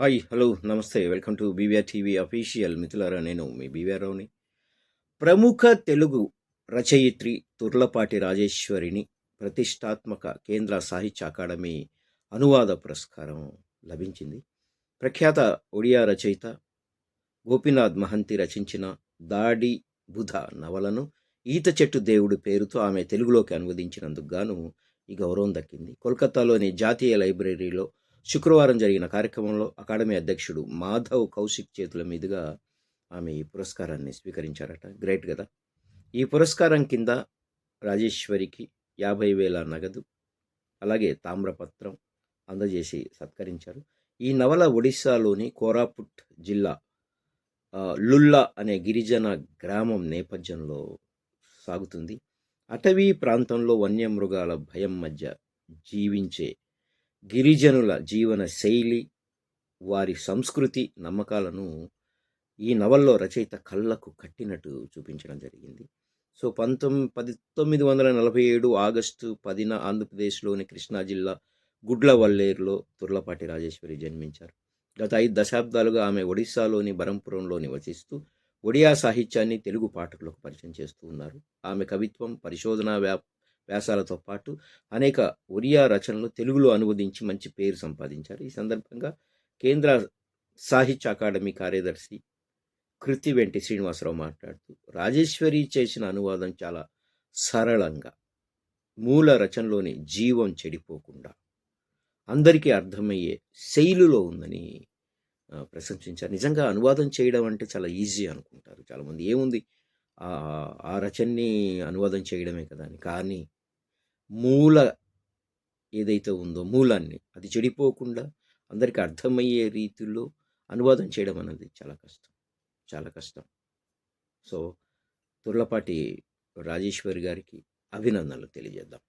Hi hello నమస్తే. Welcome to BVR TV official మిథులారా నేను మీ బీవీఆర్ రావుని ప్రముఖ తెలుగు రచయిత్రి తుర్లపాటి రాజేశ్వరిని ప్రతిష్టాత్మక కేంద్ర సాహిత్య అకాడమీ అనువాద పురస్కారం లభించింది. ప్రఖ్యాత ఒడియా రచయిత గోపీనాథ్ మహంతి రచించిన దాడి బుధ నవలను ఈత చెట్టు దేవుడి పేరుతో ఆమె తెలుగులోకి అనువదించినందుకు గాను ఈ గౌరవం దక్కింది. కోల్కతాలోని జాతీయ లైబ్రరీలో శుక్రవారం జరిగిన కార్యక్రమంలో అకాడమీ అధ్యక్షుడు మాధవ్ కౌశిక్ చేతుల మీదుగా ఆమె ఈ పురస్కారాన్ని స్వీకరించారట. గ్రేట్ కదా. ఈ పురస్కారం కింద రాజేశ్వరికి యాభై వేల నగదు అలాగే తామ్రపత్రం అందజేసి సత్కరించారు. ఈ నవల ఒడిశాలోని కోరాపుట్ జిల్లా లుల్లా అనే గిరిజన గ్రామం నేపథ్యంలో సాగుతుంది. అటవీ ప్రాంతంలో వన్యమృగాల భయం మధ్య జీవించే గిరిజనుల జీవన శైలి వారి సంస్కృతి నమ్మకాలను ఈ నవల్లో రచయిత కళ్ళకు కట్టినట్టు చూపించడం జరిగింది. సో పంతొమ్మిది పంతొమ్మిది వందల నలభై ఏడు ఆగస్టు పదిన ఆంధ్రప్రదేశ్లోని కృష్ణా జిల్లా గుడ్లవల్లేరులో తుర్లపాటి రాజేశ్వరి జన్మించారు. గత ఐదు దశాబ్దాలుగా ఆమె ఒడిశాలోని బరంపురంలో నివసిస్తూ ఒడియా సాహిత్యాన్ని తెలుగు పాఠకులకు పరిచయం చేస్తూ ఉన్నారు. ఆమె కవిత్వం పరిశోధనా వ్యాప్ వ్యాసాలతో పాటు అనేక ఒరియా రచనలు తెలుగులో అనువదించి మంచి పేరు సంపాదించారు. ఈ సందర్భంగా కేంద్ర సాహిత్య అకాడమీ కార్యదర్శి కృతి వెంటి శ్రీనివాసరావు మాట్లాడుతూ రాజేశ్వరి చేసిన అనువాదం చాలా సరళంగా మూల రచనలోని జీవం చెడిపోకుండా అందరికీ అర్థమయ్యే శైలిలో ఉందని ప్రశంసించారు. నిజంగా అనువాదం చేయడం అంటే చాలా ఈజీ అనుకుంటారు. చాలామంది ఏముంది? ఆ ఆ రచనని అనువాదం చేయడమే కదా అని. కానీ మూల ఏదైతే ఉందో మూలాన్ని అది చెడిపోకుండా అందరికీ అర్థమయ్యే రీతిలో అనువాదం చేయడం అనేది చాలా కష్టం చాలా కష్టం. సో తుర్లపాటి రాజేశ్వరి గారికి అభినందనలు తెలియజేద్దాం.